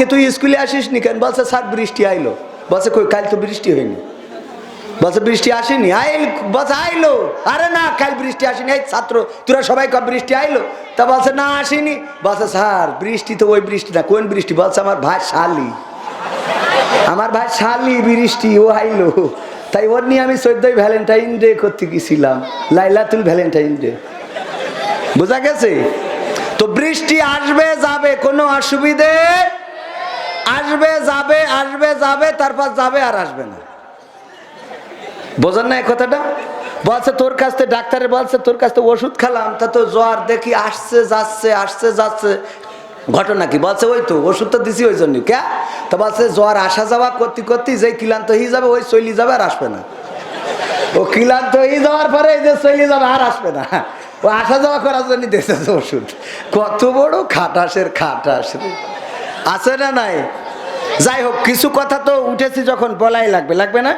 কে তুই স্কুলে আসিস নি কেন? বলছে, স্যার, বৃষ্টি আইলো। বলছে, কই, কাল তো বৃষ্টি হয়নি। বলছে, বৃষ্টি আসেনি? আইল বলছে, আইলো। আরে না, কাল বৃষ্টি আসেনি। এই ছাত্র, তোরা সবাই কব বৃষ্টি আইলো? তা বলছে, না, আসেনি। বলছে, স্যার, বৃষ্টি তো ওই বৃষ্টি না। কোন বৃষ্টি? বলছে, আমার ভাই শালি। আমার ভাই শালি বৃষ্টি, ও আইলো। তাই ওর নিয়ে আমি চোদ্দই ভ্যালেন্টাইন ডে করতে গেছিলাম, লাইলাতুল ভ্যালেন্টাইন ডে। বোঝা গেছে? তো বৃষ্টি আসবে, যাবে, কোনো অসুবিধে আসবে, যাবে আসবে, যাবে, তারপর যাবে আর আসবে না। বোঝেন না এই কথাটা? বলছে, তোর কাছ থেকে ডাক্তারে বলছে, তোর কাছ থেকে ওষুধ খেলাম, তা তো জ্বর দেখি আসছে, যাচ্ছে আসছে, যাচ্ছে। ঘটনা কি? বলছে, ওই তো, ওষুধ তো দিছি ওই জন্য কে তো বলছে, জ্বর আসা যাওয়া করতে করতে, যেই ক্লান্ত হয়ে যাবে, ওই চলি যাবে আর আসবে না। ও ক্লান্ত হয়ে যাওয়ার পরে এই যে চলে যাবে আর আসবে না। ও আসা যাওয়া করার জন্য দিতেছে ওষুধ। কত বড় খাটাসের খাটাস। আছে না নাই? যাই হোক, কিছু কথা তো উঠেছি যখন, বলাই লাগবে লাগবে না?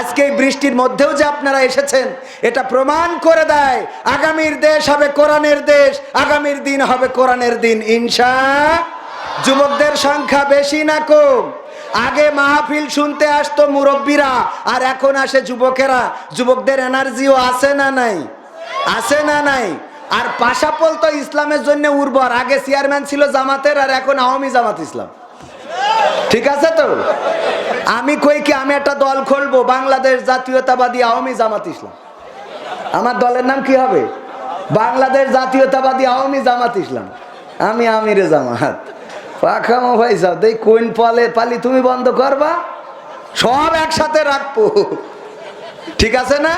আজকে এই বৃষ্টির মধ্যেও যে আপনারা এসেছেন, এটা প্রমাণ করে দেয়, আগামীর দেশ হবে কোরআনের দেশ, আগামীর দিন হবে কোরআনের দিন, ইনশা যুবকদের সংখ্যা বেশি না কম। আগে মাহফিল শুনতে আসতো মুরব্বীরা, আর এখন আসে যুবকেরা। যুবকদের এনার্জিও আছে না নাই? আছে না নাই? আর পাশাপল তো ইসলামের জন্য উর্বর। আগে চেয়ারম্যান ছিল জামাতের আর এখন আওয়ামী জামাত ইসলাম। ঠিক আছে তো? আমি কই কি, আমি একটা দল খুলবো, বাংলাদেশ জাতীয়তাবাদী আওয়ামী জামাত ইসলাম। আমার দলের নাম কি হবে? বাংলাদেশ জাতীয়তাবাদী আওয়ামী জামাত ইসলাম। আমি আমিরে জামাত। পাখামো ভাই সাহেব, দেই কোন পালে পালি তুমি বন্ধ করবা? সব একসাথে রাখব। ঠিক আছে না?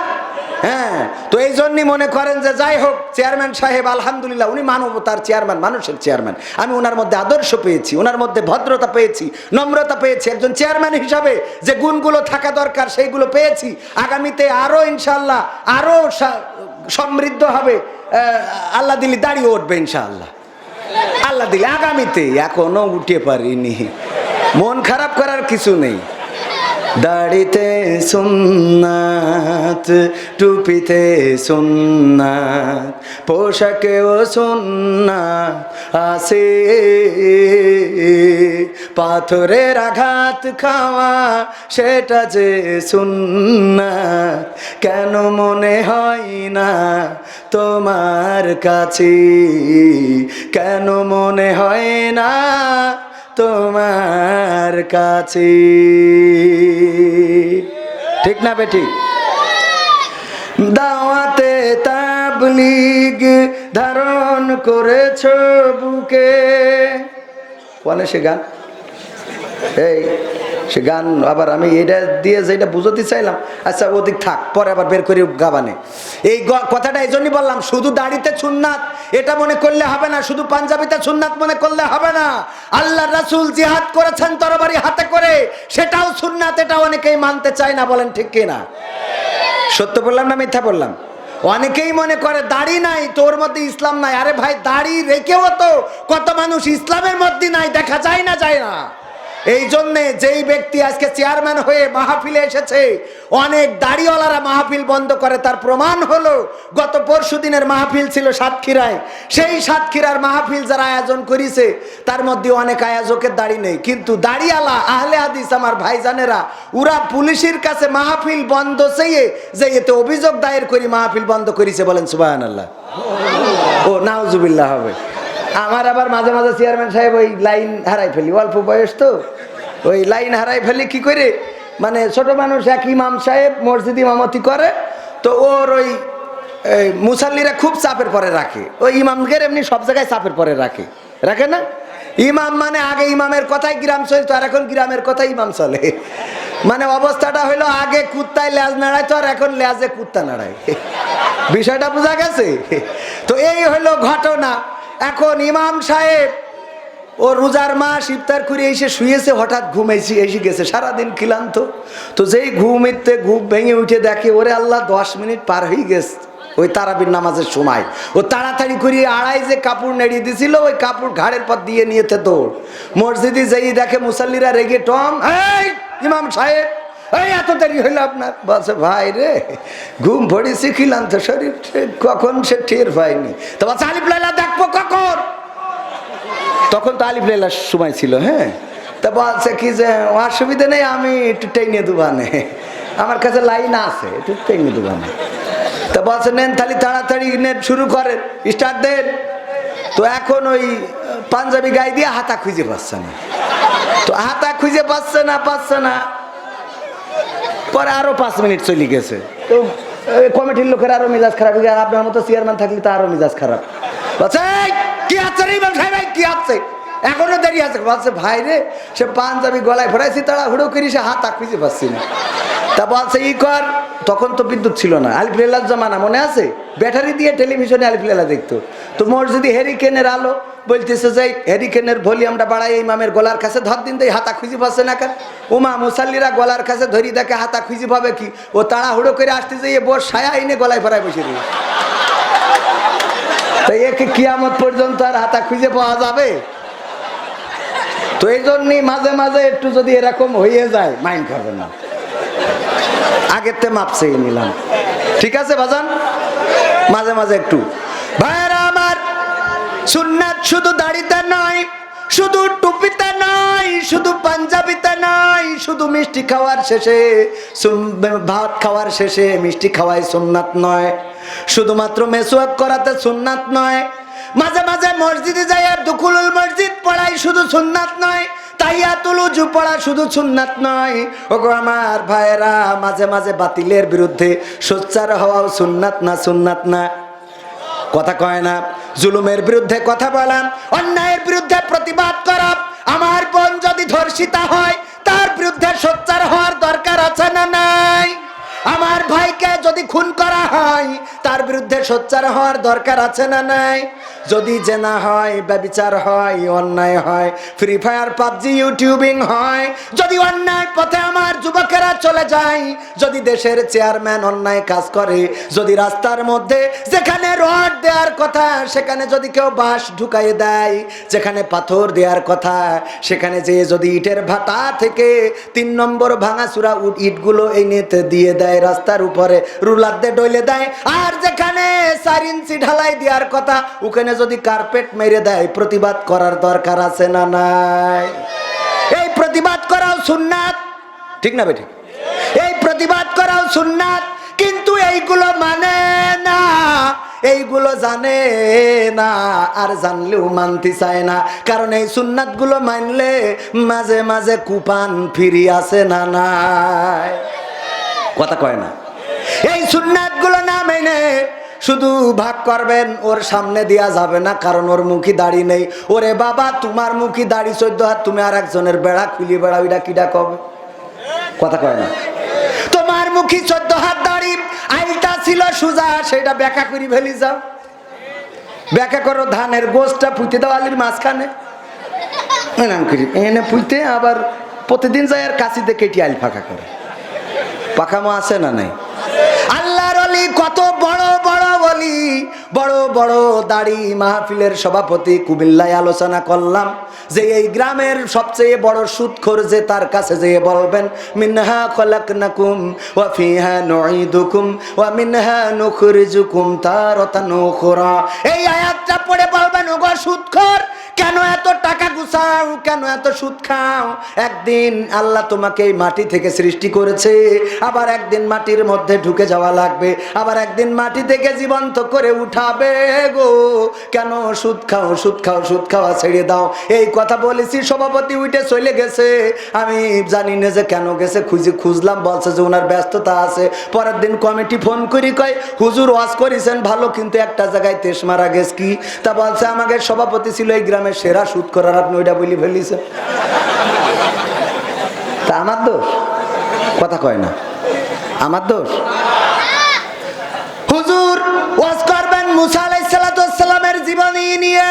হ্যাঁ তো এই জন্যই মনে করেন যে যাই হোক, চেয়ারম্যান সাহেব, আলহামদুলিল্লাহ, উনি মানবতার চেয়ারম্যান, মানুষের চেয়ারম্যান। আমি ওনার মধ্যে আদর্শ পেয়েছি ওনার মধ্যে ভদ্রতা পেয়েছি, নম্রতা পেয়েছি। একজন চেয়ারম্যান হিসাবে যে গুণগুলো থাকা দরকার, সেইগুলো পেয়েছি। আগামীতে আরও ইনশাল্লাহ আরও সমৃদ্ধ হবে আল্লাহ দিলি দাঁড়িয়ে উঠবে, ইনশাআল্লাহ। আল্লাহ দিলি আগামীতে এখনও উঠে পারিনি। মন খারাপ করার কিছু নেই। দাড়িতে সুন্নাত, টুপিতে সুন্নাত পোশাকেও সুন্নাত আসে পাথরের আঘাত খাওয়া, সেটা যে সুন্নাত, কেন মনে হয় না তোমার কাছে? কেন মনে হয় না তোমার কাছে? ঠিক না বেটি দাওয়াতে তাবলিগ ধারণ করেছ বুকে। বলে সে গান? এই সে গান আবার আমি এটা দিয়ে যেটা বুঝতে চাইলাম আচ্ছা ওদিক থাক, পরে আবার বের করি গাবানে। এই কথাটা এই জন্যই বললাম, শুধু দাড়িতে সুন্নাত, এটা মনে করলে হবে না, শুধু পাঞ্জাবিতে সুন্নাত মনে করলে হবে না। আল্লাহ রাসূল জিহাদ করেছেন তরবারি হাতে করে, সেটাও সুন্নাত, এটা অনেকেই মানতে চায় না, বলেন ঠিক কিনা? সত্য বললাম না মিথ্যা বললাম? অনেকেই মনে করে, দাড়ি নাই, তোর মধ্যে ইসলাম নাই। আরে ভাই, দাড়ি রেখেও তো কত মানুষ ইসলামের মধ্যে নাই, দেখা যায় না যায় না। এই জন্যে যেই ব্যক্তি আজকে চেয়ারম্যান হয়ে মাহফিলে এসেছে, অনেক দাড়িওয়ালারা মাহফিল বন্ধ করে। তার প্রমাণ হলো, গত পরশু দিনের মাহফিল ছিল সাতক্ষীরায়। সেই সাতক্ষীরার মাহফিল যারা আয়োজন করেছে, তার মধ্যে অনেক আয়োজকের দাড়ি নেই। কিন্তু দাড়িওয়ালা, আহলে হাদিস আমার ভাইজানেরা, ওরা পুলিশের কাছে মাহফিল বন্ধ চেয়ে, যে এতে অভিযোগ দায়ের করি মাহফিল বন্ধ করেছে বলেন সুবাহ আল্লাহ ও, নাউজুবিল্লাহ হবে। আমার আবার মাঝে মাঝে চেয়ারম্যান সাহেব ওই লাইন হারাই ফেলি। অল্প বয়স তো। ওই লাইন হারাই ফেলি কি করে? মানে ছোট মানুষ এক ইমাম সাহেব মসজিদ ইমামতি করে, তো ওর ওই মুসাল্লিরা খুব চাপের পরে রাখে। ওই ইমামকে এমনি সব জায়গায় চাপের পরে রাখে। রাখে না? ইমাম মানে আগে ইমামের কথাই গ্রাম চলতো আর এখন গ্রামের কথাই ইমাম চলে। মানে অবস্থাটা হলো আগে কুত্তায় লেজ নাড়াইতো, আর এখন লেজে কুত্তা নাড়ায়। বিষয়টা বোঝা গেছে? তো এই হলো ঘটনা। এখন ইমাম সাহেব, ও রোজার মাস ইফতার করে এসে শুয়েছে, হঠাৎ ঘুম এসে গেছে, সারাদিন ক্লান্ত তো যেই ঘুমিতে ঘুম ভেঙে উঠে দেখে, ওরে আল্লাহ, দশ মিনিট পার হয়ে গেছে ওই তারাবির নামাজের সময়। ও তাড়াতাড়ি করে আড়াই যে কাপড় নেড়িয়ে দিছিল, ওই কাপড় ঘাড়ের পর দিয়ে নিয়েতে দৌড়। মসজিদে যেই দেখে মুসাল্লিরা রেগে টম এই ইমাম সাহেব, এই এত দেরি হইল আপনার? বলছে, ভাই রে, ঘুম ভরেছি ক্লান্ত শরীর, কখন সে টের পায়নি? তো বলছে, আলিফ লাইলা দেখব কখন তখন তো আলিফ লাইলার সময় ছিল হ্যাঁ? তা বলছে কি যে অসুবিধা নেই আমি একটু টেনে দুবানে আমার কাছে লাইন আছে একটু টেনে দুবানে তা বলছে নেন তাহলে তাড়াতাড়ি নেন শুরু করেন স্টার্ট দেন। তো এখন ওই পাঞ্জাবি গায়ে দিয়ে হাতা খুঁজে পাচ্ছে না। তো হাতা খুঁজে পাচ্ছে না পাচ্ছে না। পরে আরও পাঁচ মিনিট চলে গেছে। তো কমিটির লোকের আরও মিজাজ খারাপ। আপনার মতো চেয়ারম্যান থাকলে তো আরও মিজাজ খারাপ। বলছে "এই, কি আছে রে ইমাম সাহেব? কি আছে? এখনও দেরি আছে। বলছে, ভাই রে, সে পাঞ্জাবি গলায় ভরাইছি তারা হুড়ো করি সে হাত খুঁজে পাচ্ছি না। তা বলছে, ই কর। তখন তো বিদ্যুৎ ছিল না। আলিফ লেলার জামানা মনে আছে? ব্যাটারি দিয়ে টেলিভিশনে আলিফ লেলা দেখতো। তো মসজিদে হেরিকেনের আলো বলতেছে যে হেরিকেনের ভলিউমটা বাড়াই ইমামের গলার কাছে ধর দিন দেয় হাতা খুঁজি পাচ্ছে না কেন? উমা মুসাল্লিরা গলার কাছে ধরি দেখে হাতা খুঁজি পাবে কি? ও তাড়াহুড়ো করে আসতে যাইয়ে বোর সায়া এনে গলায় ভরায় বসে দিয়ে তো একে কিয়ামত পর্যন্ত আর হাতা খুঁজে পাওয়া যাবে? তো এই জন্যই মাঝে মাঝে একটু যদি এরকম হয়ে যায়, মাইন্ড করবেন না। আগের তে মাপ চেয়ে নিলাম। ঠিক আছে বাজান মাঝে মাঝে একটু। ভাইরা আমার, সুন্নাত শুধু দাড়িতে নয়, শুধু টুপিতে নয়, শুধু পাঞ্জাবিতে নয়, শুধু মিষ্টি খাওয়ার শেষে ভাত খাওয়ার শেষে মিষ্টি খাওয়াই সুন্নাত নয়। শুধুমাত্র মেসওয়াক করাতে সুন্নাত নয়। মাঝে মাঝে মসজিদে যাইয়া দুকুলুল মসজিদ পড়াই শুধু সুন্নাত নয় পড়া শুধু সুন্নাত নয়। মাঝে মাঝে বাতিলের বিরুদ্ধে হওয়াও সুন্নাত না সুন্নাত না। কথা কয় না, জুলুমের বিরুদ্ধে কথা বলা, অন্যায়ের বিরুদ্ধে প্রতিবাদ করা, আমার বোন যদি ধর্ষিতা হয়, তার বিরুদ্ধে সোচ্চার হওয়ার দরকার আছে না নাই? আমার ভাইকে যদি খুন করা হয়, তার বিরুদ্ধে সোচ্চার হওয়ার দরকার আছে না নাই? যদি জেনা হয়, ব্যবিচার হয়, অন্যায় হয় ফ্রি ফায়ার পাবজি ইউটিউবিং হয়, যদি অন্যায় পথে আমার যুবকেরা চলে যায়, যদি দেশের চেয়ারম্যান অন্যায় কাজ করে, যদি রাস্তার মধ্যে যেখানে রড দেওয়ার কথা, সেখানে যদি কেউ বাঁশ ঢুকাই দেয়, যেখানে পাথর দেওয়ার কথা, সেখানে যে যদি ইটের ভাটা থেকে তিন নম্বর ভাঙাচুরা ইটগুলো এই নেতে দিয়ে দেয় রাস্তার উপরে রুলার দিয়ে ডলে দেয়। আর যেখানে চার ইঞ্চি ঢালাই দেওয়ার কথা, ওখানে যদি কার্পেট মেরে দেয়, প্রতিবাদ করার দরকার আছে না নাই? এই প্রতিবাদ করাও সুন্নাত। ঠিক না বেঠিক? এই প্রতিবাদ করাও সুন্নাত, কিন্তু এইগুলো মানে না, এইগুলো জানে না, আর জানলেও মানতে চায় না। কারণ এই সুন্নাতগুলো মানলে মাঝে মাঝে কুপান ফিরি আসে না নাই? কথা কয় না। এই সুন্নাতগুলো না মেনে শুধু ভাগ করবেন, ওর সামনে দেয়া যাবে না, কারণ ওর মুখী দাড়ি নেই। ওরে বাবা, তোমার মুখী দাড়ি চোদ্দ হাত, তুমি আর একজনের বেড়া, খুলি বেড়া, ওইটা কিডা কবে? কথা কয় না। তোমার মুখী চোদ্দ হাত দাড়ি, আইলটা ছিল সুজা, সেটা ব্যাখ্যা করি ফেলি যাও ব্যাখ্যা করো, ধানের গোষ্ঠটা পুঁতে দাও আলির মাঝখানে। এরম করি। এনে পুঁতে আবার প্রতিদিন যায় আর কাশিতে কেটে আল ফাঁকা করে। পাকামো আছে না নাই? আল্লাহর অলি কত বড় বড় বলি বড় বড় দাড়ি মাহফিলের সভাপতি কুমিল্লায় আলোচনা করলাম। যে এই গ্রামের সবচেয়ে বড় সুদখোর যে তার কাছে যেয়ে বলবেন, মিনহা খলাকনাকুম ওয়া ফিহা নুঈদুকুম ওয়া মিনহা নুখরিজুকুম তারাতান উখরা। এই আয়াতটা পড়ে বলবেন, ওগো সুদখোর কেন এত টাকা গুছাও? কেন এত সুদ খাও? একদিন আল্লাহ তোমাকে এই মাটি থেকে সৃষ্টি করেছে। আবার একদিন মাটির মধ্যে ঢুকে যাওয়া লাগবে। আবার একদিন মাটি থেকে জীবন্ত করে উঠাবে গো। কেন সুদ খাও সুদ খাও, সুদ খাওয়া ছেড়ে দাও? এই কথা বলেছি, সভাপতি উঠে চলে গেছে। আমি জানি না যে কেন গেছে, খুঁজে খুঁজলাম, বলছে যে ওনার ব্যস্ততা আছে। পরের দিন কমিটি ফোন করি, কয়, হুজুর ওয়াজ করেছেন ভালো, কিন্তু একটা জায়গায় তেস মারা গেছে কি? তা বলছে আমাকে সভাপতি ছিল এই গ্রামের সেরা সুদ করার আপনি ওইটা বলি ফেলিছেন। তা আমার দোষ? কথা কয় না। আমার দোষ? হুজুর, ওয়াজ করবেন মুসা আলাইসালামের জীবনী নিয়ে।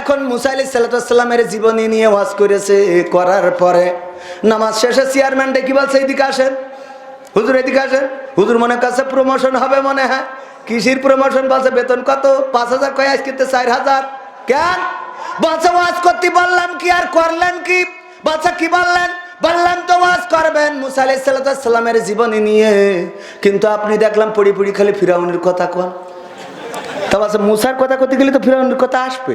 এখন মুসা আলাইসালামের জীবনী নিয়ে ওয়াজ করেছে, করার পরে নামাজ শেষে চেয়ারম্যান ডেকে বলছে এদিকে আসেন? হুজুর, এদিকে আসেন। হুজুর মনে কাছে প্রমোশন হবে মনে হয়। কৃষির প্রমোশন বলছে বেতন কত? পাঁচ হাজার কয় আজকে চার হাজার। কেন? বাচ্চা ওয়াজ করতে বললাম কি আর করলেন কি? বাচ্চা কি বললেন? বললাম তো ওয়াজ করবেন মুসা আলাইসাল্লামের জীবনী নিয়ে। কিন্তু আপনি দেখলাম পড়ি পড়ি খালি ফিরাউনের কথা কন। তা বলছে মুসার কথা করতে গেলে তো ফিরাউনের কথা আসবে।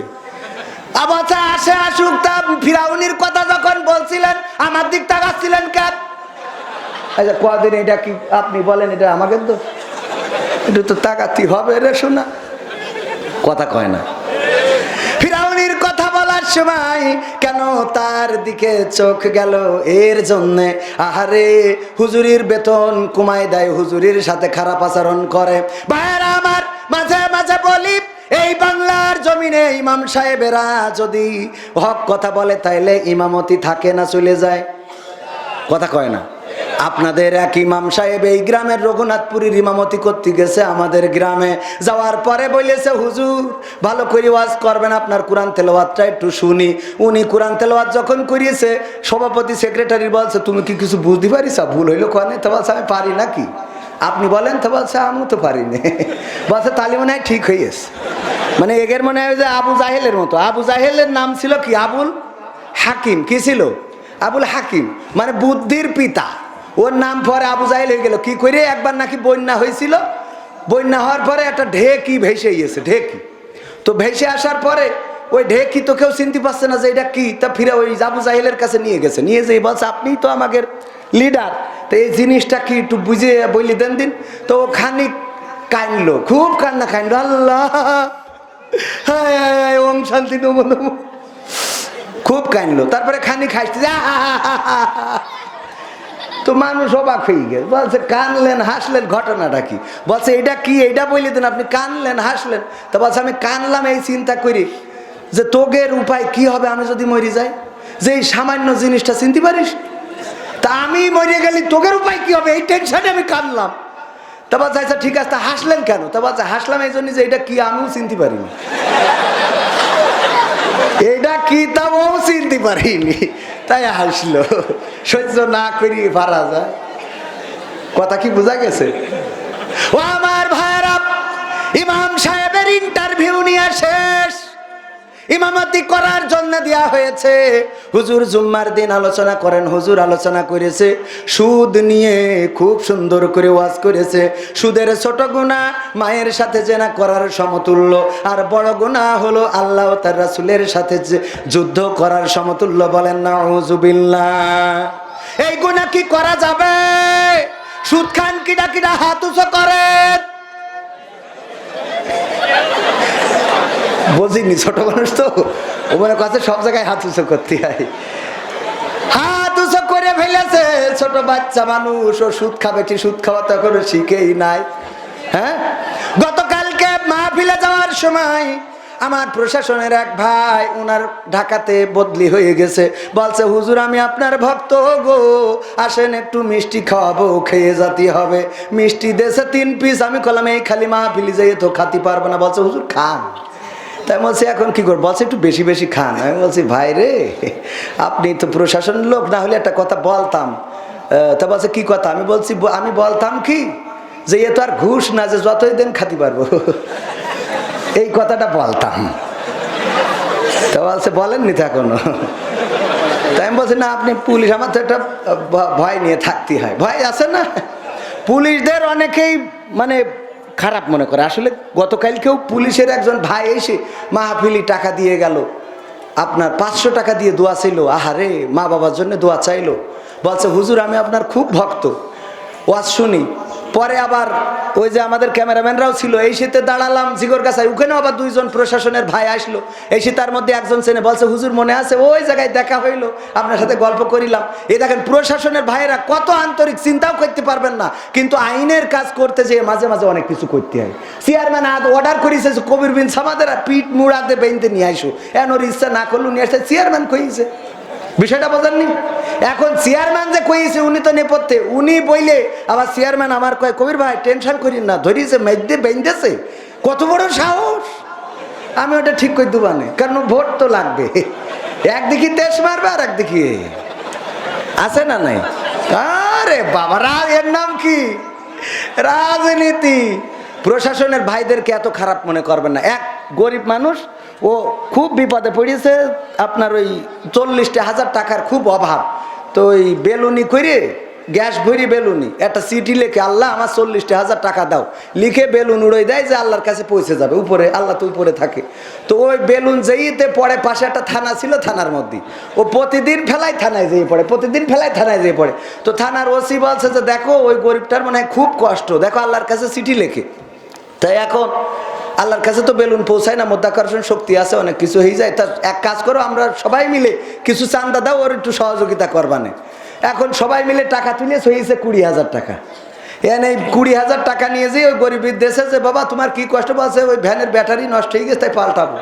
আবার আসে আসুক তা ফিরাউনির কথা যখন বলছিলেন, আমার দিক তাকাচ্ছিলেন কেন? আচ্ছা কদিন এটা কি আপনি বলেন, এটা আমাকে তো এটা তো তাকাতি হবে রে শোনা। কথা কয় না। সময় কেন তার দিকে চোখ গেল? এর জন্যে আহারে হুজুরির বেতন কমায় দেয়, হুজুরির সাথে খারাপ আচরণ করে। ভাইয়েরা আমার মাঝে মাঝে বলি, এই বাংলার জমিনে ইমাম সাহেবেরা যদি হক কথা বলে, তাইলে ইমামতি থাকে না, চলে যায়। কথা কয় না। আপনাদের এক ইমাম সাহেব এই গ্রামের রঘুনাথপুরীর ইমামতি করতে গেছে আমাদের গ্রামে। যাওয়ার পরে বলেছে, হুজুর, ভালো করে ওয়াজ করবেন, আপনার কোরআন তেলাওয়াতটা একটু শুনি। উনি কোরআন তেলাওয়াত যখন করিয়েছে, সভাপতি, সেক্রেটারি বলছে, তুমি কি কিছু বুঝতে পারিস? ভুল হইল কনে তো বলছে, আমি পারি নাকি? আপনি বলেন তো বলছে আমি তো পারিনি বলছে তালি মনে হয় ঠিক হয়েছে মানে এগের মনে হয় যে আবু জাহেলের মতো। আবু জাহেলের নাম ছিল কি? আবুল হাকিম। কি ছিল? আবুল হাকিম। মানে বুদ্ধির পিতা। ওর নাম পরে আবু জাহেল হয়ে গেল কি করে একবার নাকি বন্যা হয়েছিল বন্যা হওয়ার পরে একটা ঢেকি ভেসে গিয়েছে ঢেকি তো ভেসে আসার পরে ওই ঢেকি তো কেউ চিনতে পারছে না যে এটা কি তা ফিরে ওই আবু জাহেলের কাছে নিয়ে গেছে নিয়ে যেয়ে বলছে আপনি তো আমাদের লিডার তো এই জিনিসটা কি একটু বুঝে বলি দেন দিন তো ও খানিক কানলো খুব কান্না কানলো আল্লাহ হায় হায় হায় ওম শান্তি খুব কানলো তারপরে খানি খাইতে তো মানুষ অবাক হয়ে গেছে। বলছে, কানলেন, হাসলেন, ঘটনাটা কি? বলছে, এটা কি? এটা বলে দেন, আপনি কানলেন, হাসলেন? তো বলছে, আমি কানলাম এই চিন্তা করি যে তোগের উপায় কি হবে? আমি যদি মরি যাই, যে এই সামান্য জিনিসটা চিনতে পারিস? তা আমি মরে গেলি তোগের উপায় কি হবে? এই টেনশনে আমি কানলাম। তা বলছে আচ্ছা ঠিক আছে, তা হাসলেন কেন? তা বলছে, হাসলাম এই জন্য যে এটা কি? আমিও চিনতে পারিনি। এটা কি তাও চিনতে পারিনি। তাই হাসলো। সহ্য না করি পারা যায় কথা কি বোঝা গেছে? ও আমার ভাইরা ইমাম সাহেবের ইন্টারভিউ নিয়ে শেষ। ইমামতি করার জন্য দেয়া হয়েছে। হুজুর জুম্মার দিন আলোচনা করেন, হুজুর আলোচনা করেছে। সুদ নিয়ে খুব সুন্দর করে ওয়াজ করেছে। সুদের ছোট গুণা মায়ের সাথে জেনা করার সমতুল্য। আর বড় গুণা হলো আল্লাহ তার রাসুলের সাথে যে যুদ্ধ করার সমতুল্য বলেন না হুজুবিল্লা এই গুণা কি করা যাবে? সুদ খান কিডা কিডা হাত উঁচু করেন বুঝিনি ছোট মানুষ তো। ও মনে কথা সব জায়গায় হাত উঁচু করতে হয়। হাত উঁচু করে ফেলেছে, ছোট বাচ্চা মানুষ, ও সুদ খাবে কি সুদ খাওয়া তো এখনও শিখেই নাই। হ্যাঁ? গতকালকে মা মাহফিলে যাওয়ার সময় আমার প্রশাসনের এক ভাই ওনার ঢাকাতে বদলি হয়ে গেছে। বলছে, হুজুর, আমি আপনার ভক্ত গো। আসেন, একটু মিষ্টি খাওয়াবো, খেয়ে যেতে হবে। মিষ্টি দেশে তিন পিস আমি কলাম, এই খালি মা মাহফিলি যাই তো খাতে পারব না। বলছে, হুজুর, খান। তাই বলছি, এখন কি করব? বলছে, একটু বেশি বেশি খান। আমি বলছি, ভাই রে, আপনি তো প্রশাসন লোক, না হলে একটা কথা বলতাম। তা বলছে, কি কথা? আমি বলছি আমি বলতাম কি, যে এ তো আর ঘুষ না, যে যতই দিন খাতে পারব। এই কথাটা বলতাম। তা বলছে, বলেননি তো এখনও? তাই আমি বলছি, না, আপনি পুলিশ, আমার তো একটা ভয় নিয়ে থাকতে হয়। ভয় আছে না? পুলিশদের অনেকেই মানে খারাপ মনে করে। আসলে গতকালকেও পুলিশের একজন ভাই এসে মাহফিলি টাকা দিয়ে গেল। আপনার পাঁচশো টাকা দিয়ে দোয়া চাইলো। আহারে মা বাবার জন্য দোয়া চাইলো। বলছে, হুজুর, আমি আপনার খুব ভক্ত। ওয়াজ শুনি। পরে আবার ওই যে আমাদের ক্যামেরাম্যানরাও ছিল, এই শীতে দাঁড়ালাম, জিগর গাছায়। ওখানেও আবার দুইজন প্রশাসনের ভাই আসলো। এই শীত তার মধ্যে একজন চেনে, বলছে, হুজুর, মনে আছে? ওই জায়গায় দেখা হইল। আপনার সাথে গল্প করিলাম। এই দেখেন, প্রশাসনের ভাইয়েরা কত আন্তরিক, চিন্তাও করতে পারবেন না। কিন্তু আইনের কাজ করতে যেয়ে মাঝে মাঝে অনেক কিছু করতে হয়। চেয়ারম্যান আদ অর্ডার করিছে যে, কবির বিন সামাদের পিঠ মুড়াতে বেঁধে নিয়ে আসো এন ওর ইচ্ছা না করল নিয়ে আসছে চেয়ারম্যান কইছে বিষয়টা বোঝেননি? এখন চেয়ারম্যান যে কইছে, উনি তো নেপথ্যে। উনি বইলে আবার চেয়ারম্যান আমার কয়, কবির ভাই টেনশন করিন না ধরিয়েছে মেঘদে বেঁধেছে। কত বড় সাহস? আমি ওটা ঠিক করে দেবো না, কারণ ভোট তো লাগবে। একদিকে দেশ মারবে আর একদিকে আছে না নাই? আরে বাবা রা- এর নাম কি? রাজনীতি। প্রশাসনের ভাইদেরকে এত খারাপ মনে করবেন না। এক গরিব মানুষ ও খুব বিপদে পড়েছে, আপনার ওই চল্লিশটা হাজার টাকার খুব অভাব। তো ওই বেলুনি করে গ্যাস ভরি বেলুনি, একটা সিটি লিখে, আল্লাহ, আমার চল্লিশটা হাজার টাকা দাও। লিখে বেলুন উড়ে দেয় যে আল্লাহর কাছে পৌঁছে যাবে, উপরে, আল্লাহ তো উপরে থাকে। তো ওই বেলুন যেইতে পড়ে, পাশে একটা থানা ছিল থানার মধ্যে। ও প্রতিদিন ফেলায় থানায় যেয়ে পড়ে, প্রতিদিন ফেলায় থানায় যেয়ে পড়ে। তো থানার ওসি বলছে যে, দেখো, ওই গরিবটার মানে খুব কষ্ট, দেখো আল্লাহর কাছে চিঠি লেখে। তাই এখন আল্লাহর কাছে তো বেলুন পৌঁছায় না, মধ্যাকর্ষণ শক্তি আছে, অনেক কিছু হয়ে যায়। তা এক কাজ করো, আমরা সবাই মিলে কিছু চান্দা দাও, ওর একটু সহযোগিতা করবানে এখন সবাই মিলে টাকা তুলে হয়েছে কুড়ি হাজার টাকা। এনে এই কুড়ি হাজার টাকা নিয়ে যে ওই গরিবের দেশে যে, বাবা, তোমার কি কষ্ট বলছে? ওই ভ্যানের ব্যাটারি নষ্ট হয়ে গেছে, তাই পাল্টাবো।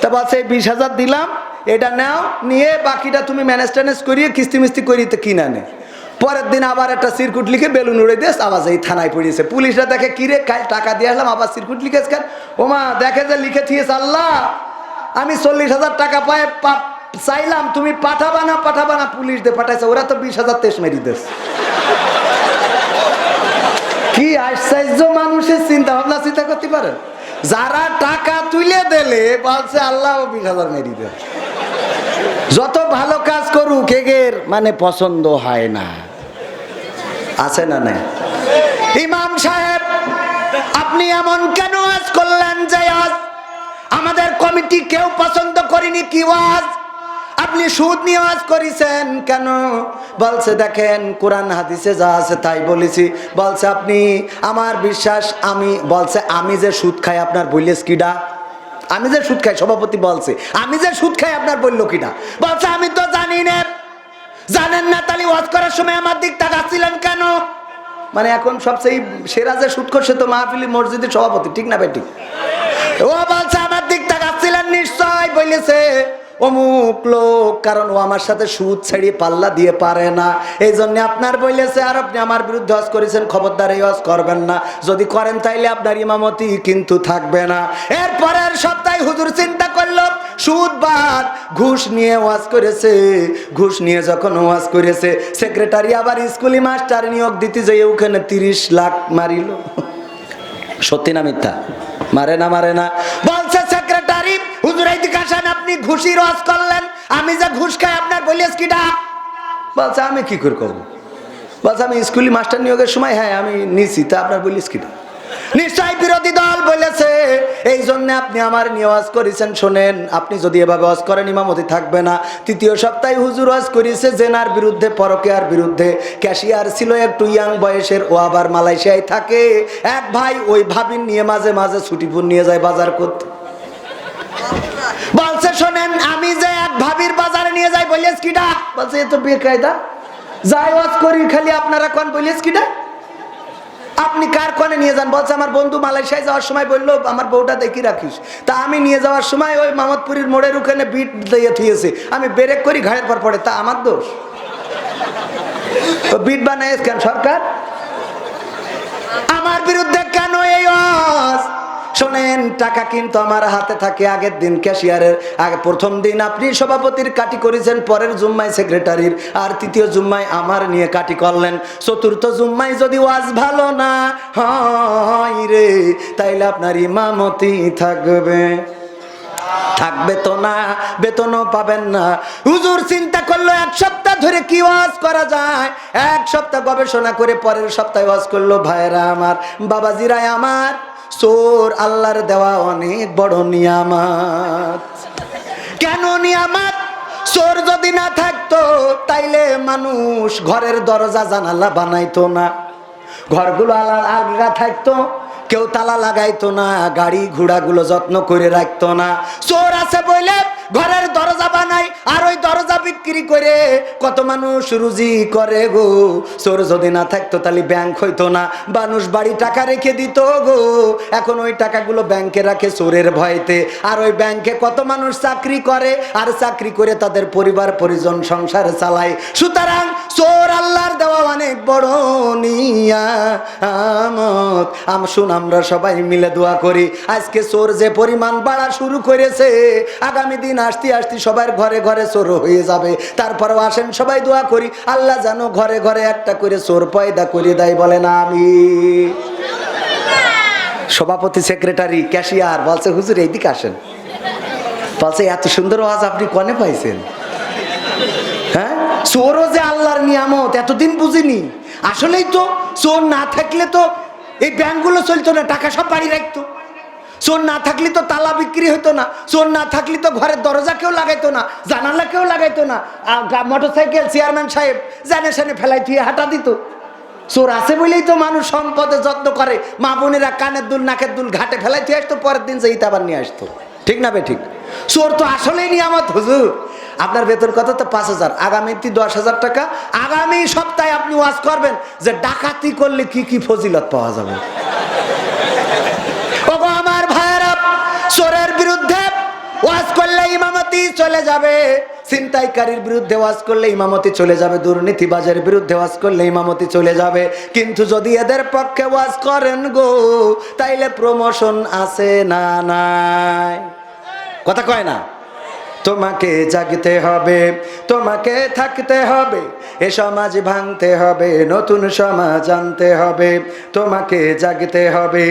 তা বলছে, এই বিশ হাজার দিলাম, এটা নাও, নিয়ে বাকিটা তুমি ম্যানেজ ট্যানেজ করিয়ে কিস্তি মিস্তি করিতে কিনা নে। পরের দিন আবার একটা সিরকুট লিখে বেলুন উড়ে দিস আবার এই থানায় পড়িয়েছে। পুলিশরা দেখে কিরে কাল টাকা দিয়ে আসলাম, আবার সিরকুট লিখেছ কেন? ওমা, দেখে যে লিখে থিয়েছ আল্লাহ! আমি চল্লিশ হাজার টাকা পায়ে চাইলাম, তুমি পাঠাবা না পাঠাবা না? পুলিশ দিয়ে পাঠাইছে, ওরা তো বিশ হাজার তেইশ মেরি দেশ কি আশ্চর্য মানুষের চিন্তা ভাবনা চিন্তা করতে পারেন? যারা টাকা তুলে দিলে, বলছে, আল্লাহ বিশ হাজার মেরি দেশ যত ভালো কাজ করুক, এগের মানে পছন্দ হয় না। আছে না না ইমাম সাহেব, আপনি এমন কেন আজ করলেন যে আজ আমাদের কমিটি কেউ পছন্দ করিনি কি ওয়াজ? আপনি সুদ নিয়ে ওয়াজ করেছেন কেন? বলছে, দেখেন, কোরআন হাদিসে যা আছে তাই বলেছি। বলছে, আপনি, আমার বিশ্বাস, আমি, বলছে, আমি যে সুদ খাই আপনার বললেস কিডা? আমি যে সুদ খাই, সভাপতি বলছে, আমি যে সুদ খাই আপনার বলল কিনা বলছে, আমি তো জানি না। জানেন না তালি ওয়াজ করার সময় আমার দিক তাকাচ্ছিলেন কেন? মানে এখন সবচেয়ে সেরা যে সুদ সে তো মাহফিলি মসজিদের সভাপতি ঠিক না বেটি ঠিক? ও বলছে বলেছে অমুক লোক, কারণ ও আমার সাথে সুদ ছেড়িয়ে পাল্লা দিয়ে পারে না। এই জন্য আপনার বলেছে আর আপনি আমার বিরুদ্ধে হজ করেছেন, খবরদার এই হজ করবেন না। যদি করেন তাইলে আপনার ইমামতি কিন্তু থাকবে না। এরপরের সপ্তাহে হুজুর চিন্তা করল, সুদ বাদ, ঘুষ নিয়ে ওয়াজ করেছে। ঘুষ নিয়ে যখন ওয়াজ করেছে, সেক্রেটারি আবার স্কুলি মাস্টার নিয়োগ দিতে যেয়ে ওখানে তিরিশ লাখ মারিল। সত্যি না মিথ্যা? মারে না মারে না। ঘুষি রস করলেন, আমি যে ঘুষ খাই, আপনার বলিস কিটা? বলছে, আমি কি করে করব? বলছে, আমি স্কুলি মাস্টার নিয়োগের সময় হ্যাঁ আমি নিছি, তা আপনার বলিস কিটা? নিশ্চয় বিরোধী দল বলেছে, এই জন্য আপনি আমার নিয়ে করেছেন, শোনেন, আপনি যদি এভাবে ওয়াজ করেন, ইমামতি থাকবে না। তৃতীয় সপ্তাহে হুজুর ওয়াজ করেছে জেনার বিরুদ্ধে, পরকেয়ার বিরুদ্ধে। ক্যাশিয়ার ছিল একটু ইয়াং বয়সের, ও আবার মালয়েশিয়ায় থাকে। এক ভাই ওই ভাবিন নিয়ে মাঝে মাঝে ছুটিপুর নিয়ে যায় বাজার করতে। বলছে, শোনেন, আমি যে এক ভাবির বাজারে নিয়ে যাই বলিস কিটা বলছে, এ তো বেকায়দা যাই ওয়াজ করি, খালি আপনারা কোন বলিস কিটা আপনি কার কনে নিয়ে যান? বলছে, আমার বন্ধু মালয়েশিয়ায় যাওয়ার সময় বলল, আমার বউটা দেখি রাখিস। তা আমি নিয়ে যাওয়ার সময় ওই মামদপুরের মোড়ের ওখানে বিট দিয়ে থুয়েছে আমি ব্রেক করি, ঘাড়ের পর পড়ে। তা আমার দোষ? ও বিট বানায় কেন সরকার? আমার বিরুদ্ধে কেন এই শোনেন, টাকা কিন্তু আমার হাতে থাকে। আগের দিন ক্যাশিয়ারের, আগে প্রথম দিন আপনি সভাপতির কাটি করেছেন, পরের জুম্মায় সেক্রেটারির, আর তৃতীয় জুম্মায় আমার নিয়ে কাটি করলেন। চতুর্থ জুম্মায় যদি ওয়াজ ভালো না হয় রে, তাইলে আপনার ইমামতি থাকবে। থাকবে তো না, বেতনও পাবেন না। হুজুর চিন্তা করল, এক সপ্তাহ ধরে কি ওয়াজ করা যায়? এক সপ্তাহ গবেষণা করে পরের সপ্তাহে ওয়াজ করল ভাইরা আমার, বাবাজিরাই আমার। চোর আল্লাহর দেওয়া অনেক বড় নিয়ামত। কেন নিয়ামত? চোর যদি না থাকতো, তাইলে মানুষ ঘরের দরজা জানালা বানাইতো না। ঘরগুলো আলা- আগা থাকতো, কেউ তালা লাগাইতো না, গাড়ি ঘোড়াগুলো যত্ন করে রাখতো না। চোর আছে বইলে ঘরের দরজা বানাই, আর ওই দরজা বিক্রি করে কত মানুষ রুজি করে গো। চোর যদি না থাকতো, তাহলে ব্যাংক হইতো না। মানুষ বাড়ি টাকা রেখে দিত গো। এখন ওই টাকাগুলো ব্যাংকে রাখে চোরের ভয়তে। আর ওই ব্যাংকে কত মানুষ চাকরি করে, আর চাকরি করে তাদের পরিবার, পরিজন সংসার চালায়। সুতরাং চোর আল্লাহর দেওয়া অনেক বড় আম শুন, আমরা সবাই মিলে দোয়া করি। আজকে চোর যে পরিমাণ বাড়া শুরু করেছে, আগামী দিন আসতে আসতে সবার ঘরে ঘরে চোর হয়ে যাবে। তারপরেও আসেন, সবাই দোয়া করি, আল্লাহ যেন ঘরে ঘরে একটা করে চোর পয়দা করে দেয় বলে না আমি সভাপতি, সেক্রেটারি, ক্যাশিয়ার, বলছে, হুজুর, এইদিকে আসেন। বলছে, এত সুন্দর আওয়াজ আপনি কনে পাইছেন? হ্যাঁ? চোরও যে আল্লাহর নিয়ামত, এতদিন বুঝিনি। আসলেই তো চোর না থাকলে তো এই ব্যাংকগুলো চলতো না, টাকা সব বাড়ি রাখতো। চোর না থাকলে তো তালা বিক্রি হতো না। চোর না থাকলে তো ঘরের দরজা কেউ লাগাইতো না, জানালা কেউ লাগাইতো না। মোটর সাইকেল চেয়ারম্যান সাহেব জানে সানে ফেলাই থুয়ে হাঁটা দিত। চোর আছে বলেই তো মানুষ সম্পদে যত্ন করে। মা বোনেরা কানের দুল, নাকের দুল ঘাটে ফেলাই থুয়ে আসতো, পরের দিন যে আবার নিয়ে আসতো। ঠিক না বে, ঠিক? চোর তো আসলেই নিয়ামত, হুজুর। আপনার বেতন কত? তো পাঁচ হাজার। আগামীতে দশ হাজার টাকা। আগামী সপ্তাহে আপনি ওয়াজ করবেন যে ডাকাতি করলে কি কি ফজিলত পাওয়া যাবে? করলে ইমামতি চলে যাবে। ছিনতাইকারীর বিরুদ্ধে ওয়াজ করলে ইমামতি চলে যাবে। দুর্নীতিবাজের বিরুদ্ধে ওয়াজ করলে ইমামতি চলে যাবে। কিন্তু যদি এদের পক্ষে ওয়াজ করেন গো, তাইলে প্রমোশন আছে না নাই? কথা কয় না? তোমাকে জাগতে হবে, তোমাকে থাকতে হবে, এ সমাজ ভাঙতে হবে, নতুন সমাজ আনতে হবে, তোমাকে জাগতে হবে।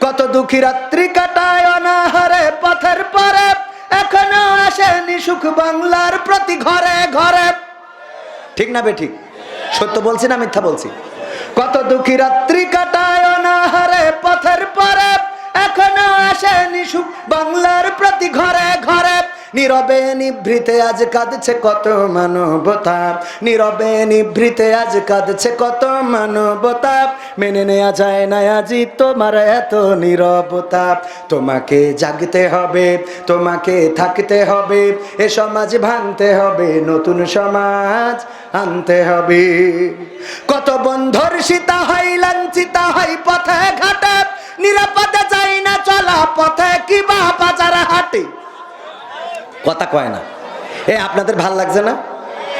কত দুঃখী রাত্রি কাটায় অনাহারে পথের পরে এখনও আসেনি সুখ বাংলার প্রতি ঘরে ঘরে। ঠিক না বে ঠিক? সত্য বলছি না মিথ্যা বলছি? কত দুঃখী রাত্রি কাটায় অনাহারে পথের পরে, এখনও আসেনি সুখ বাংলার প্রতি ঘরে ঘরে। নীরবে নিভৃতে আজ কাঁদছে কত মানবতা। নীরবে নিভৃতে আজ কাঁদছে কত মানবতা। মেনে নেওয়া যায় না আজি তোমার এত নীরবতা। তোমাকে জাগতে হবে, তোমাকে থাকতে হবে, এ সমাজ ভাঙতে হবে, নতুন সমাজ আনতে হবে। কত বন্ধর সীতা হয়, লাঞ্ছিতা হয়, পথে ঘাটে। নিরাপদে যাই না চলা পথে, কি বা বাজারে হাটে। কথা কয় না। এ, আপনাদের ভালো লাগছে না?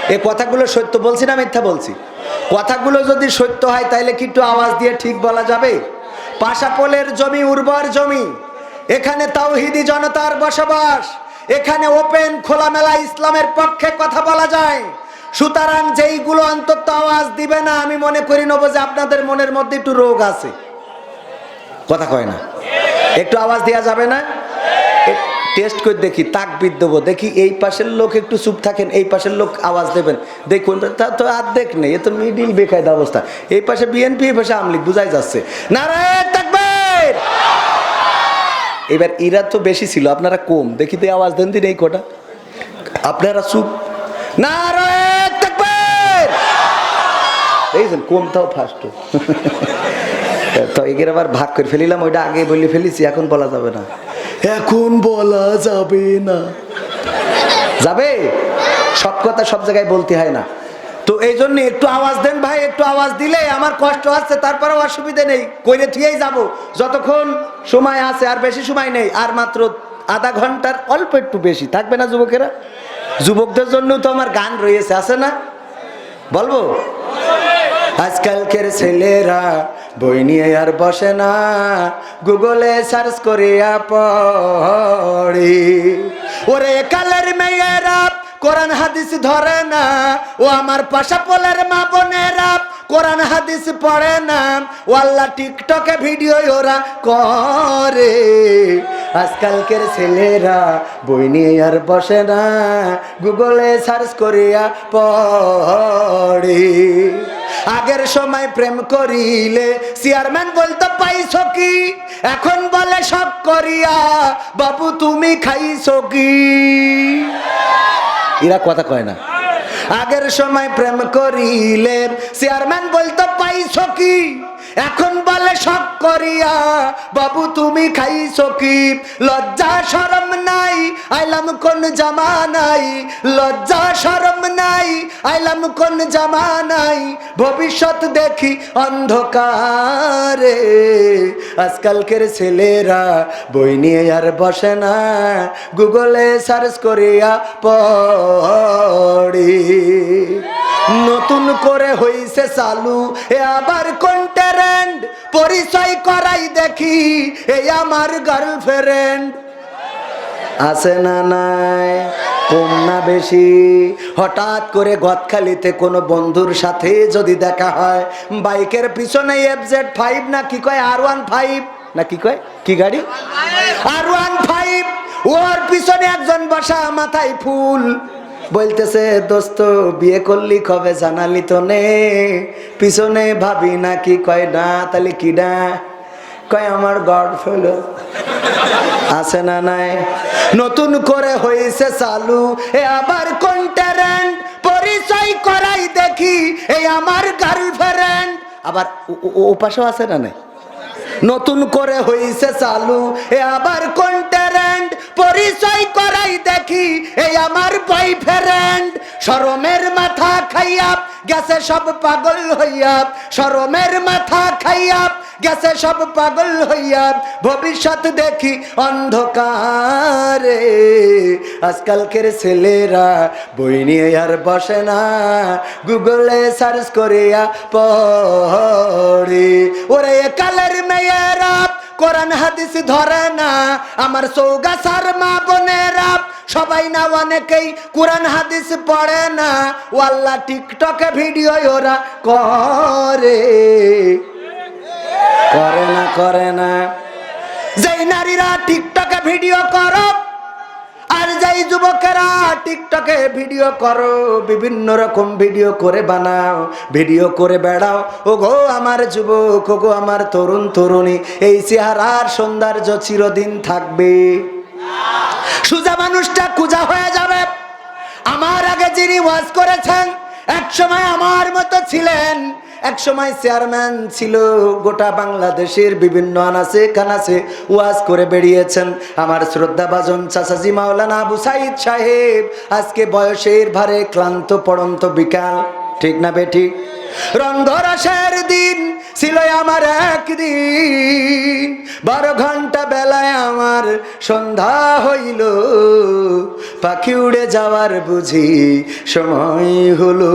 এ, কথাগুলো সত্য বলছি না মিথ্যা বলছি? কথাগুলো যদি সত্য হয়, তাইলে কি একটু আওয়াজ দিয়ে ঠিক বলা যাবে? পাশাপোলের জমি উর্বর জমি, এখানে তাওহিদি জনতার বসবাস, এখানে ওপেন খোলামেলা ইসলামের পক্ষে কথা বলা যায়। সুতরাং যেইগুলো অন্তত আওয়াজ দিবে না, আমি মনে করি নেব যে আপনাদের মনের মধ্যে একটু রোগ আছে। কথা কয় না? একটু আওয়াজ দেওয়া যাবে না? টেস্ট করে দেখি তাক দেবো, দেখি এই পাশের লোক একটু চুপ থাকেন, এই পাশের লোক আওয়াজ দেবেন। দেখুন, তা তো আর দেখ নেই, এ তো মিডিল বেকায়দা অবস্থা। এই পাশে বিএনপি এই পাশে আমলিক বুঝাই যাচ্ছে। নারায়ণ তাকবীর! এবার এরা তো বেশি ছিল, আপনারা কম। দেখি তো আওয়াজ দেন দিন এই কটা। আপনারা চুপ। নারায়ণ তাকবীর! দেখছেন ফার্স্ট তো এগের আবার ভাগ করে ফেলিলাম, ওইটা আগে বলে ফেলিছি, এখন বলা যাবে না। এখন বলা যাবে না। যাবে? সব কথা সব জায়গায় বলতে হয় না। তো এই জন্য একটু আওয়াজ দেন ভাই, একটু আওয়াজ দিলে আমার কষ্ট হচ্ছে তারপরেও অসুবিধে নেই। কইরে থুয়েই যাব। যতক্ষণ সময় আছে, আর বেশি সময় নেই, আর মাত্র আধা ঘণ্টার অল্প একটু বেশি। থাকবে না যুবকেরা? যুবকদের জন্য তো আমার গান রয়েছে, আছে না? বলব? আজকালকের ছেলেরা বই নিয়ে আর বসে না। গুগলে সার্চ করিয়া পড়ি। ওরে কালের মেয়েরা, কোরআন হাদিস ধরে না। ও আমার পাশা পোলের মা বোনেরা, কোরআন হাদিস পড়ে না। ও আল্লাহ টিকটকে ভিডিও ওরা করে। আজকালকের ছেলেরা বই নিয়ে আর বসে না। গুগলে সার্চ করিয়া পড়ে। আগের সময় প্রেম করিলে চেয়ারম্যান বলতো পাইছ কি? এখন বলে সব করিয়া, বাবু, তুমি খাইছ কি? এরা কথা কয় না। আগের সময় প্রেম করিলে চেয়ারম্যান বলতো পাইছ কি? এখন বলে সব করিয়া, বাবু, তুমি খাইছো কি? লজ্জা, শরম নাই, আইলাম কোন জামানাই লজ্জা, শরম নাই, আইলাম কোন জামানাই ভবিষ্যৎ দেখি অন্ধকারে। আজকালকের ছেলেরা বই নিয়ে আর বসে না। গুগলে সার্চ করিয়া পড়ি। নতুন করে হইছে চালু, এ আবার কোন ট্যারেন্ট পরিচয় করাই দেখি, এই আমার গার্লফ্রেন্ড আছে না নাই? কম না বেশি? হঠাৎ করে গদখালিতে কোনো বন্ধুর সাথে যদি দেখা হয়, বাইকের পিছনে এফ জেড ফাইভ না কি কয় আর ওয়ান ফাইভ না কি কয়? কি গাড়ি? আর ওয়ান ফাইভ ওর পিছনে একজন বসা মাথায় ফুল। বলতেছে, দোস্ত, বিয়ে করলি কবে জানালি তো নে। পিছনে ভাবি না কি কয়, না, তাহলে কি না? কয়, আমার গড ফেল। আছে না নাই? নতুন করে হয়েছে চালু। এ আবার কোন ট্যারেন্ট পরিচয় করাই দেখি। এই আমার গার্লফ্রেন্ড আবার ও- পাশেও আছে না নাই? নতুন করে হইছে চালু। এ আবার কোন ট্যারেন্ট পরিচয় করাই দেখি, এই আমার বয়ফ্রেন্ড শরমের মাথা খাইয়াপ, গেছে সব পাগল হইয়া শরমের মাথা খাইয়া গেছে সব পাগল হইয়া, ভবিষ্যৎ দেখি অন্ধকারে। আজকালকের ছেলেরা বই নিয়ে আর বসে না, গুগলে সার্চ করিয়া পড়ে। ওরে কালের মেয়েরা, কোরআন হাদিস ধরে না, আমার সৌগা সার মা বোনেরা। সবাই না অনেকেই কোরআন হাদিস পড়ে না ও আল্লাহ টিকটকে ভিডিও ওরা করে। করে না করে না। যেই নারীরা টিকটকে ভিডিও করো, আর যেই যুবকেরা টিকটকে ভিডিও করো, বিভিন্ন রকম ভিডিও করে বানাও ভিডিও করে বেড়াও। ও গো আমার যুবক ও গো আমার তরুণ, তরুণী, এই চেহারার সৌন্দর্য চিরদিন থাকবে। সুজা মানুষটা কুজা হয়ে যাবে। আমার আগে যিনি ওয়াজ করেছেন এক সময় আমার মতো ছিলেন এক সময় চেয়ারম্যান ছিল গোটা বাংলাদেশের বিভিন্ন আনাসে কানাসে ওয়াজ করে বেরিয়েছেন। আমার শ্রদ্ধা বাজন চাচাজি মাওলানা আবু সাইদ সাহেব, আজকে বয়সের ভারে ক্লান্ত পড়ন্ত বিকাল। ঠিক না বেঠিক রন্ধরাসের দিন ছিল আমার একদিন। বারো ঘণ্টা বেলায় আমার সন্ধ্যা হইল। পাখি উড়ে যাওয়ার বুঝি সময় হলো।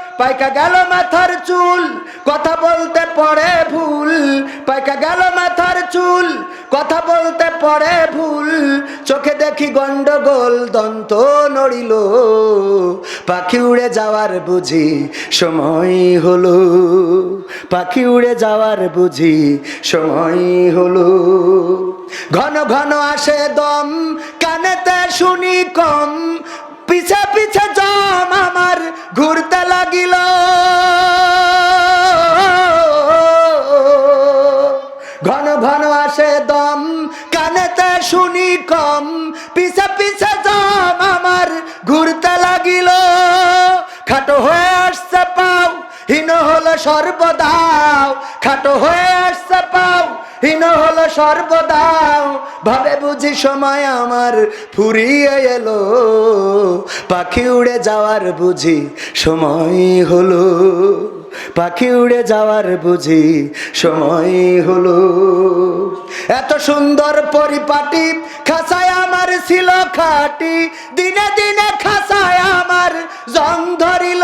পাইকা গেল মাথার চুল, কথা বলতে পড়ে ভুল। পাইকা গেল মাথার চুল, কথা বলতে পড়ে ভুল। চোখে দেখি গন্ডগোল, দন্ত নড়িল। পাখি উড়ে যাওয়ার বুঝি সময় হলো। পাখি উড়ে যাওয়ার বুঝি সময় হলো। ঘন ঘন আসে দম, কানেতে শুনি কম। পিছে পিছে জম আমার ঘুরতে লাগিল। ঘন ঘন আসে দম, কানেতে শুনি কম। পিছে পিছে জম আমার ঘুরতে লাগিল। খাটো হয়ে আসছে পাও, হীন হলো সর্বদাও। খাটো হয়ে আসছে পাও হীন হলো সর্বদাও ভাবে বুঝি সময় আমার ফুরিয়ে এলো। পাখি উড়ে যাওয়ার বুঝি সময় হলো। পাখি উড়ে যাওয়ার বুঝি সময় হলো। এত সুন্দর পরিপাটি খাসায় আমার ছিল খাটি। দিনে দিনে খাসায় আমার জং ধরিল।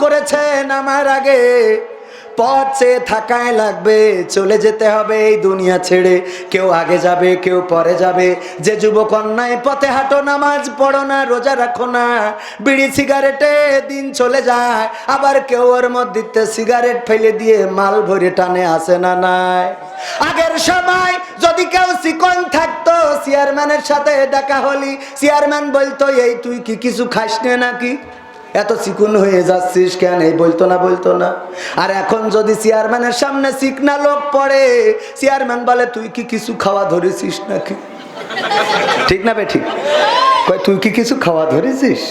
করেছেন আমার আগে। পথ থাকায় লাগবে, চলে যেতে হবে এই দুনিয়া ছেড়ে। কেউ আগে যাবে, কেউ পরে যাবে। যে যুবক অন্যায় পথে হাঁটো, নামাজ পড়ো না, রোজা রাখো না। বিড়ি, সিগারেটে দিন চলে যায়। আবার কেউ ওর মধ্যে সিগারেট ফেলে দিয়ে মাল ভরে টানে, আসে না নাই। আগের সময় যদি কেউ চিকন থাকতো, চেয়ারম্যানের সাথে দেখা হলি। চেয়ারম্যান বলতো, এই তুই কি কিছু খাস নাকি? এত চিকুন হয়ে যাচ্ছিস কেন? এই বলতো না বলতো না। আর এখন যদি চেয়ারম্যানের সামনে চিকনা লোক পড়ে, চেয়ারম্যান বলে, তুই কি কিছু খাওয়া ধরেছিস নাকি? ঠিক না বে, ঠিক। তুই কি কিছু খাওয়া ধরেছিস?